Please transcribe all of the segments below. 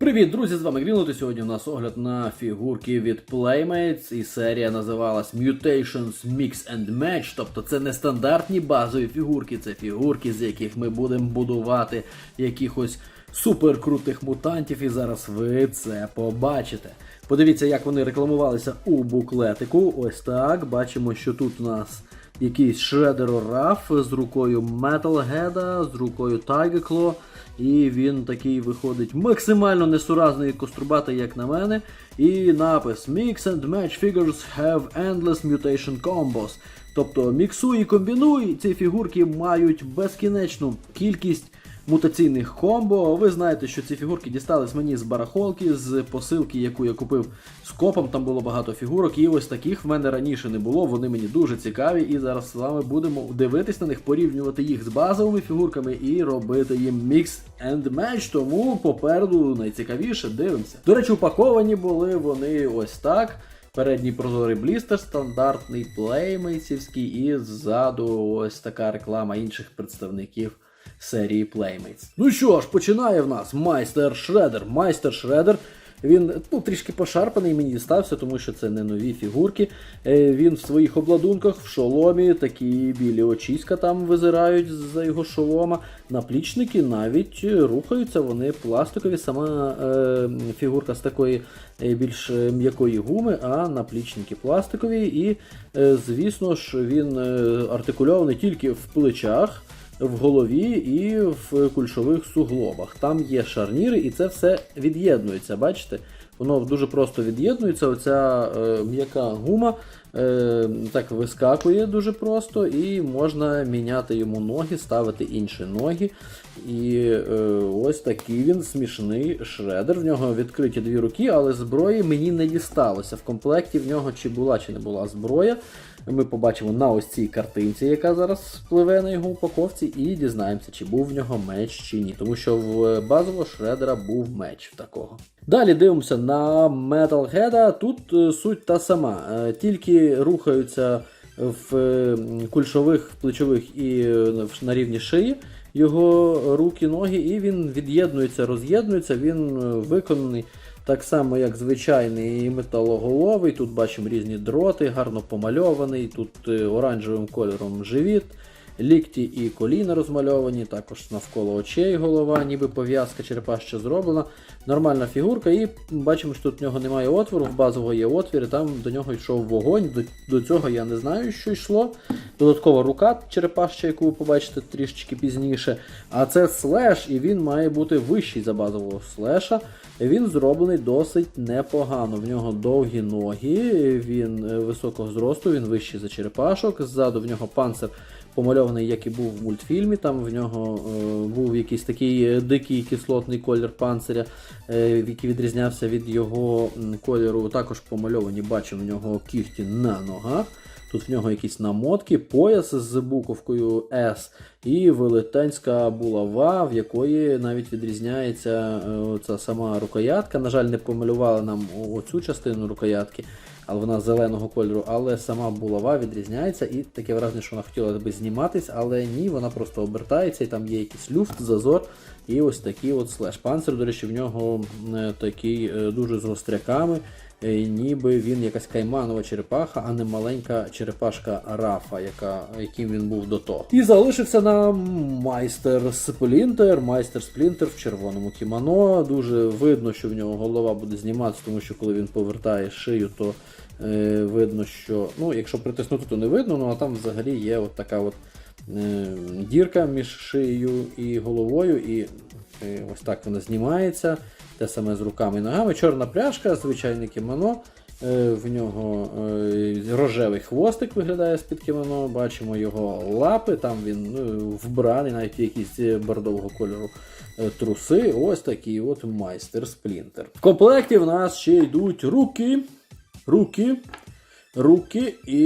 Привіт, друзі! З вами Грінлот, і Сьогодні у нас огляд на фігурки від Playmates. І серія називалась Mutations Mix and Match. Тобто це не стандартні базові фігурки, це фігурки, з яких ми будемо будувати якихось суперкрутих мутантів. І зараз ви це побачите. Подивіться, як вони рекламувалися у буклетику. Ось так. Бачимо, що тут у нас якийсь Shredder Раф з рукою Metalhead, з рукою Claw. І він такий виходить максимально несуразний кострубатий, як на мене. І напис Mix and Match Figures have endless mutation combos. Тобто міксуй і комбінуй, ці фігурки мають безкінечну кількість мутаційних комбо. Ви знаєте, що ці фігурки дістались мені з барахолки, з посилки, яку я купив з копом. Там було багато фігурок, і ось таких в мене раніше не було. Вони мені дуже цікаві. І зараз з вами будемо дивитись на них, порівнювати їх з базовими фігурками і робити їм мікс and match. Тому попереду найцікавіше дивимося. До речі, упаковані були вони ось так. Передній прозорий блістер, стандартний плеймейтсівський, і ззаду ось така реклама інших представників серії Playmates. Ну що ж, починає в нас майстер Шредер. Майстер Шредер. Він ну, трішки пошарпаний, мені дістався, тому що це не нові фігурки. Е, Він в своїх обладунках, в шоломі, такі білі очіська там визирають за його шолома. Наплічники навіть рухаються, вони пластикові, сама е, фігурка з такої е, більш е, м'якої гуми, а наплічники пластикові. І, е, звісно ж, він артикульований тільки в плечах в голові і в кульшових суглобах. Там є шарніри, і це все від'єднується. Бачите? Воно дуже просто від'єднується. Оця е, м'яка гума так вискакує дуже просто, і можна міняти йому ноги, ставити інші ноги. І е, ось такий він смішний шредер. В нього відкриті дві руки, але зброї мені не дісталося. В комплекті в нього чи була, чи не була зброя. Ми побачимо на ось цій картинці, яка зараз пливе на його упаковці, і дізнаємося, чи був в нього меч чи ні. Тому що в базового шредера був меч в такого. Далі дивимося на Metalhead. Тут е, суть та сама. Е, Рухаються в е, кульшових, плечових і е, на рівні шиї його руки, ноги, і він від'єднується, роз'єднується. Він е, виконаний так само, як звичайний металоголовий. Тут бачимо різні дроти, гарно помальований. Тут оранжевим кольором живіт, лікті і коліна розмальовані, також навколо очей голова, ніби пов'язка черепашча зроблена. Нормальна фігурка, і бачимо, що тут в нього немає отвору, в базового є отвір, і там до нього йшов вогонь. До, до цього я не знаю, що йшло. Додаткова рука черепашча, яку ви побачите трішечки пізніше. А це слеш, і він має бути вищий за базового слеша. Він зроблений досить непогано. В нього довгі ноги, він е, високого зросту, він вищий за черепашок. Ззаду в нього панцир помальований, як і був в мультфільмі. Там в нього е, був якийсь такий е, дикий кислотний колір панциря, який відрізнявся від його кольору. Також помальовані, бачимо в нього кігті на ногах. Тут в нього якісь намотки, пояс з буковкою S і велетенська булава, в якої навіть відрізняється е, ця сама рукоятка. На жаль, не помалювали нам оцю частину рукоятки, але вона зеленого кольору, але сама булава відрізняється, і таке враження, що вона хотіла би зніматись, але ні, вона просто обертається, і там є якийсь люфт, зазор. І ось такий от слеш. Панцир, до речі, в нього е, такий е, дуже з гостряками. Е, ніби він якась кайманова черепаха, а не маленька черепашка Рафа, яка, яким він був до того. І залишився нам майстер Сплінтер. Майстер Сплінтер в червоному кімоно. Дуже видно, що в нього голова буде зніматися, тому що коли він повертає шию, то е, видно, що. Ну, якщо притиснути, то не видно, ну а там взагалі є от така от е, дірка між шиєю і головою, і е, ось так вона знімається. Те саме з руками і ногами. Чорна пряжка, звичайне кімоно. Е, В нього е, рожевий хвостик виглядає з-під кімоно. Бачимо його лапи, там він ну, вбраний, навіть якісь е, бордового кольору труси. Ось такий от майстер сплінтер. В комплекті в нас ще йдуть руки. Руки. Руки і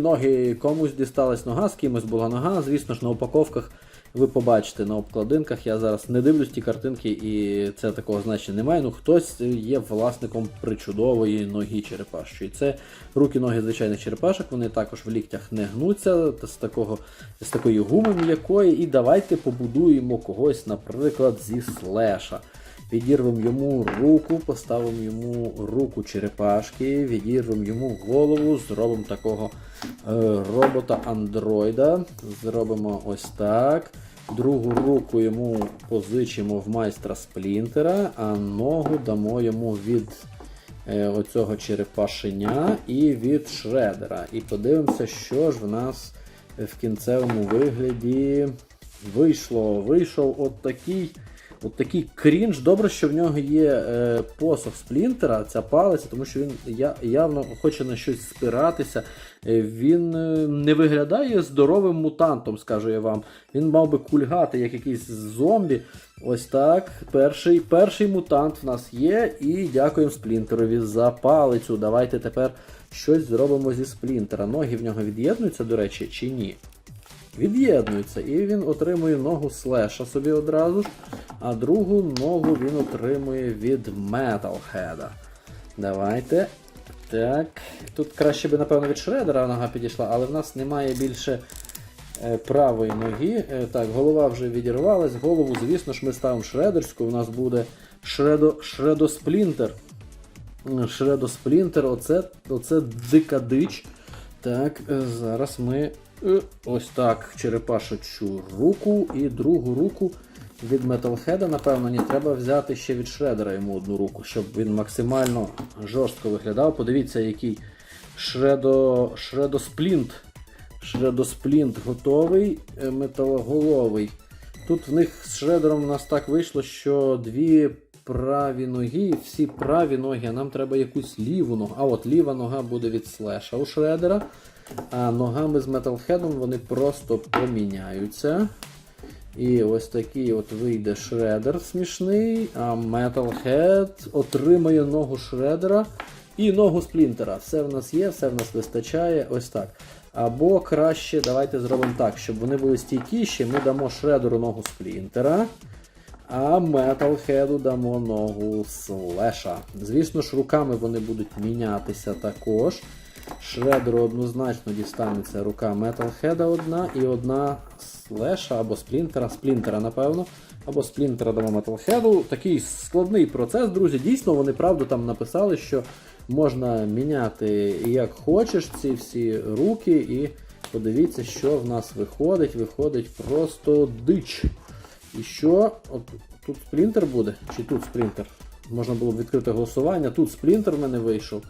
ноги. Комусь дісталась нога, з кимось була нога. Звісно ж, на упаковках ви побачите на обкладинках. Я зараз не дивлюсь ті картинки, і це такого значення немає. Ну хтось є власником причудової ноги черепашої. Це руки, ноги звичайних черепашок. Вони також в ліктях не гнуться з такого з такої гуми м'якої. І давайте побудуємо когось, наприклад, зі слеша. Відірвемо йому руку, поставимо йому руку черепашки, відірвемо йому голову, зробимо такого е, робота-андроїда. Зробимо ось так. Другу руку йому позичимо в майстра сплінтера, а ногу дамо йому від е, оцього черепашеня і від шредера. І подивимося, що ж в нас в кінцевому вигляді вийшло. Вийшов от такий. От такий крінж. Добре, що в нього є е, посох сплінтера, ця палиця, тому що він я, явно хоче на щось спиратися. Е, він е, не виглядає здоровим мутантом, скажу я вам. Він мав би кульгати, як якийсь зомбі. Ось так. Перший перший мутант в нас є. І дякуємо сплінтерові за палицю. Давайте тепер щось зробимо зі сплінтера. Ноги в нього від'єднуються, до речі, чи ні? Від'єднується, і він отримує ногу слеша собі одразу ж, а другу ногу він отримує від Metalhead. Давайте. Так. Тут краще би, напевно, від шредера нога підійшла, але в нас немає більше е, правої ноги. Е, так, голова вже відірвалась. Голову, звісно ж, ми ставимо шредерську. У нас буде шредо, шредосплінтер. Шредосплінтер, оце, оце дика дич. Так, е, зараз ми ось так черепашечу руку і другу руку від Metalhead, напевно, ні, треба взяти ще від шредера йому одну руку, щоб він максимально жорстко виглядав. Подивіться, який шредо, шредосплінт. Шредосплінт готовий, е, металоголовий. Тут в них з шредером у нас так вийшло, що дві праві ноги, всі праві ноги, а нам треба якусь ліву ногу. А от ліва нога буде від слеша у шредера. А ногами з металхедом вони просто поміняються. І ось такий от вийде шредер смішний, а Metalhead отримає ногу шредера і ногу сплінтера. Все в нас є, все в нас вистачає. Ось так. Або краще, давайте зробимо так, щоб вони були стійкіші, ми дамо шредеру ногу сплінтера. А Metalhead дамо ногу слеша. Звісно ж, руками вони будуть мінятися також. Шредеру однозначно дістанеться рука Metalhead одна і одна слеша або сплінтера, сплінтера, напевно. Або сплінтера дамо Metalhead. Такий складний процес, друзі. Дійсно, вони правду там написали, що можна міняти як хочеш ці всі руки. І подивіться, що в нас виходить. Виходить просто дич. І що? От тут сплінтер буде? Чи тут сплінтер? Можна було б відкрити голосування. Тут сплінтер в мене вийшов.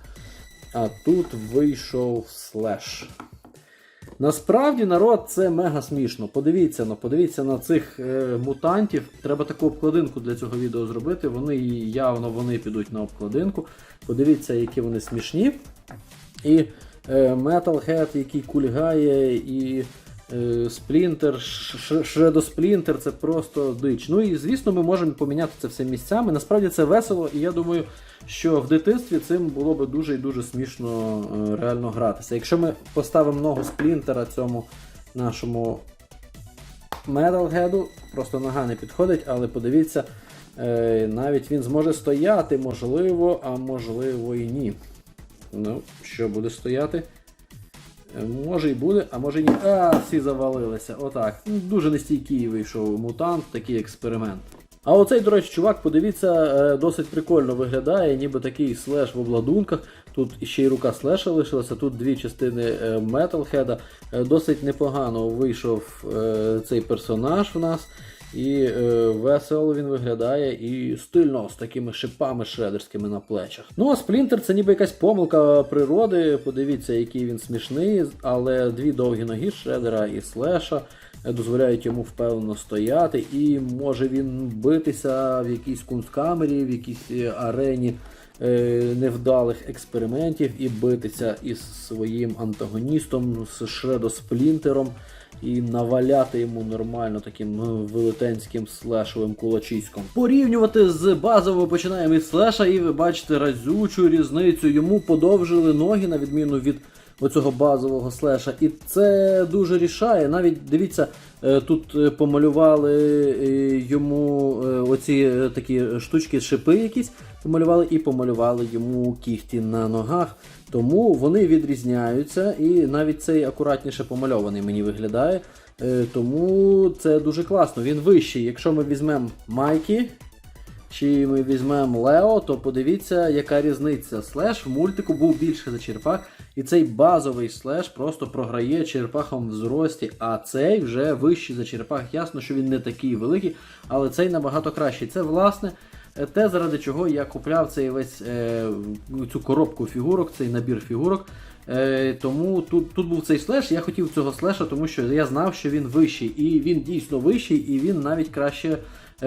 А тут вийшов слеш. Насправді народ це мега смішно. Подивіться ну, подивіться на цих е, мутантів. Треба таку обкладинку для цього відео зробити. Вони явно вони підуть на обкладинку. Подивіться, які вони смішні. І е, Metalhead, який кульгає, і Сплінтер, Шредосплінтер це просто дич. Ну і звісно, ми можемо поміняти це все місцями. Насправді це весело, і я думаю, що в дитинстві цим було би дуже і дуже смішно е, реально гратися. Якщо ми поставимо ногу сплінтера цьому нашому Metalhead, просто нога не підходить, але подивіться, е, навіть він зможе стояти, можливо, а можливо і ні. Ну, що буде стояти? Може і буде, а може і ні. А, всі завалилися. Отак. Ну, Дуже нестійкий вийшов мутант, такий експеримент. А оцей, до речі, чувак, подивіться, е, досить прикольно виглядає, ніби такий слеш в обладунках. Тут ще й рука слеша лишилася, тут дві частини Металхеда. Досить непогано вийшов е, цей персонаж в нас. І е, весело він виглядає і стильно з такими шипами шредерськими на плечах. Ну а сплінтер це ніби якась помилка природи. Подивіться, який він смішний, але дві довгі ноги шредера і слеша дозволяють йому впевнено стояти, і може він битися в якійсь кунсткамері, в якійсь е, арені невдалих експериментів і битися із своїм антагоністом, з шредосплінтером і наваляти йому нормально таким е, велетенським слешовим кулачиськом. Порівнювати з базового починаємо від слеша, і ви бачите разючу різницю. Йому подовжили ноги, на відміну від оцього базового слеша. І це дуже рішає. Навіть дивіться, е, тут е, помалювали е, йому оці такі штучки, шипи якісь, помалювали і помалювали йому кіхті на ногах. Тому вони відрізняються, і навіть цей акуратніше помальований мені виглядає. Тому це дуже класно. Він вищий. Якщо ми візьмемо майки, чи ми візьмемо Лео, то подивіться, яка різниця. Слеш в мультику був більше за черепах, і цей базовий слеш просто програє черепахам в зрості, а цей вже вищий за черепах. Ясно, що він не такий великий, але цей набагато кращий. Це власне. е, Те, заради чого я купляв цей весь е, цю коробку фігурок, цей набір фігурок. Е, тому тут, тут був цей слеш. Я хотів цього слеша, тому що я знав, що він вищий. І він дійсно вищий, і він навіть краще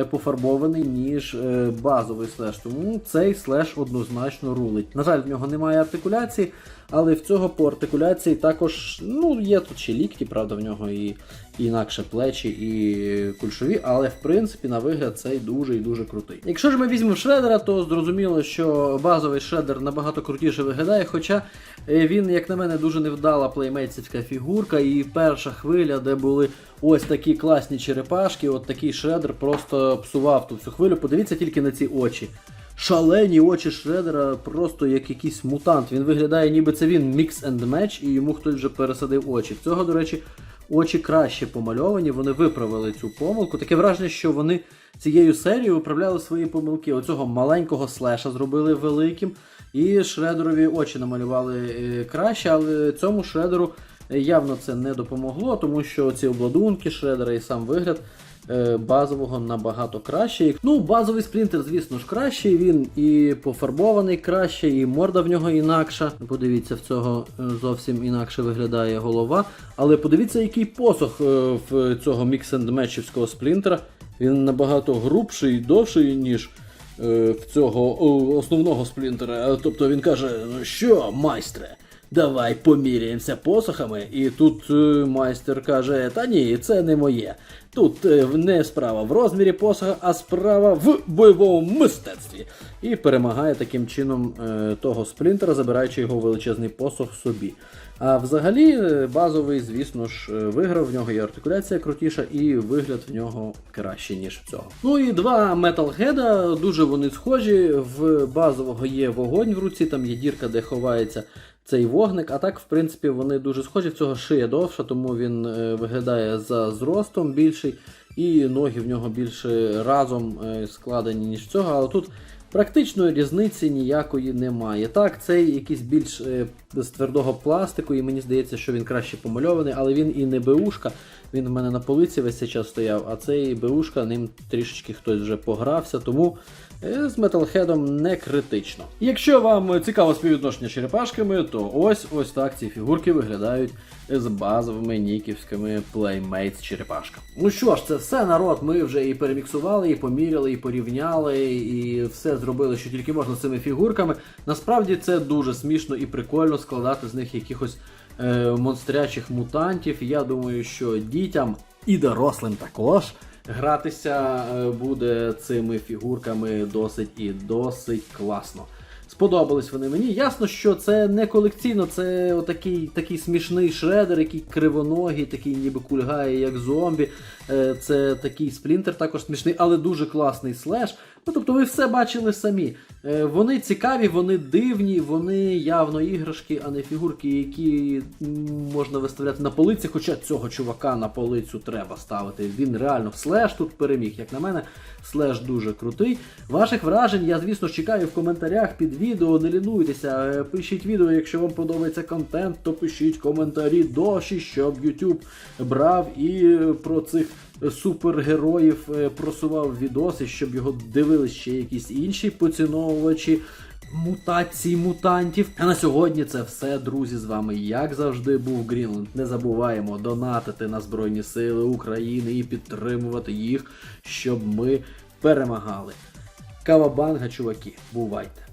пофарбований, ніж е, базовий слеш. Тому цей слеш однозначно рулить. На жаль, в нього немає артикуляції, але в цього по артикуляції також ну, є тут ще лікті, правда, в нього і, інакше плечі, і кульшові, але в принципі на вигляд цей дуже і дуже крутий. Якщо ж ми візьмемо шредера, то зрозуміло, що базовий шредер набагато крутіше виглядає, хоча е, він, як на мене, дуже невдала плеймейтсівська фігурка, і перша хвиля, де були ось такі класні черепашки, от такий шредер просто псував ту всю хвилю. Подивіться тільки на ці очі. Шалені очі Шредера, просто як якийсь мутант. Він виглядає, ніби це він mix and match, і йому хтось вже пересадив очі. В цього, до речі, очі краще помальовані, вони виправили цю помилку. Таке враження, що вони цією серією виправляли свої помилки. Оцього маленького слеша зробили великим, і Шредерові очі намалювали е, краще, але цьому Шредеру явно це не допомогло, тому що ці обладунки Шредера і сам вигляд базового набагато кращий. Ну, базовий сплінтер, звісно ж, кращий. Він і пофарбований краще, і морда в нього інакша. Подивіться, в цього е, зовсім інакше виглядає голова. Але подивіться, який посох е, в цього мікс-енд-мечівського сплінтера. Він набагато грубший і довший, ніж е, в цього основного сплінтера. Тобто він каже: ну що, майстре? Давай поміряємося посохами, і тут е, майстер каже: Та ні, це не моє. Тут е, не справа в розмірі посоха, а справа в бойовому мистецтві. І перемагає таким чином е, того сплінтера, забираючи його величезний посох собі. А взагалі, базовий, звісно ж, виграв, в нього є артикуляція крутіша, і вигляд в нього краще, ніж в цього. Ну і два Metalhead, дуже вони схожі. В базового є вогонь в руці, там є дірка, де ховається цей вогник. А так, в принципі, вони дуже схожі. В цього шия довша, тому він е, виглядає за зростом більший, і ноги в нього більше разом е, складені, ніж цього. Але тут практичної різниці ніякої немає. Так, цей якийсь більш е, з твердого пластику, і мені здається, що він краще помальований, але він і не беушка. Він в мене на полиці весь цей час стояв, а цей беушка ним трішечки хтось вже погрався, тому з металхедом не критично. Якщо вам цікаво співвідношення черепашками, то ось ось так ці фігурки виглядають з базовими ніківськими черепашка. Ну що ж, це все народ. Ми вже і переміксували, і поміряли, і порівняли, і все зробили, що тільки можна з цими фігурками. Насправді це дуже смішно і прикольно складати з них якихось е, монстрячих мутантів. Я думаю, що дітям і дорослим також гратися е, буде цими фігурками досить і досить класно. Сподобались вони мені. Ясно, що це не колекційно, це отакий такий смішний шредер, який кривоногий, такий ніби кульгає, як зомбі. Е, Це такий сплінтер також смішний, але дуже класний слеш. Ну, тобто ви все бачили самі. Е, Вони цікаві, вони дивні, вони явно іграшки, а не фігурки, які можна виставляти на полиці. Хоча цього чувака на полицю треба ставити. Він реально слеш тут переміг. Як на мене, слеш дуже крутий. Ваших вражень я, звісно, чекаю в коментарях під відео. Не лінуйтеся, е, пишіть відео, якщо вам подобається контент, то пишіть коментарі дощі, щоб YouTube брав і е, про цих супергероїв е, просував відоси, щоб його дивились ще якісь інші поціновувачі мутацій мутантів. А на сьогодні це все, друзі. З вами, як завжди, був Грінленд. Не забуваємо донатити на Збройні Сили України і підтримувати їх, щоб ми перемагали. Кавабанга, чуваки, бувайте!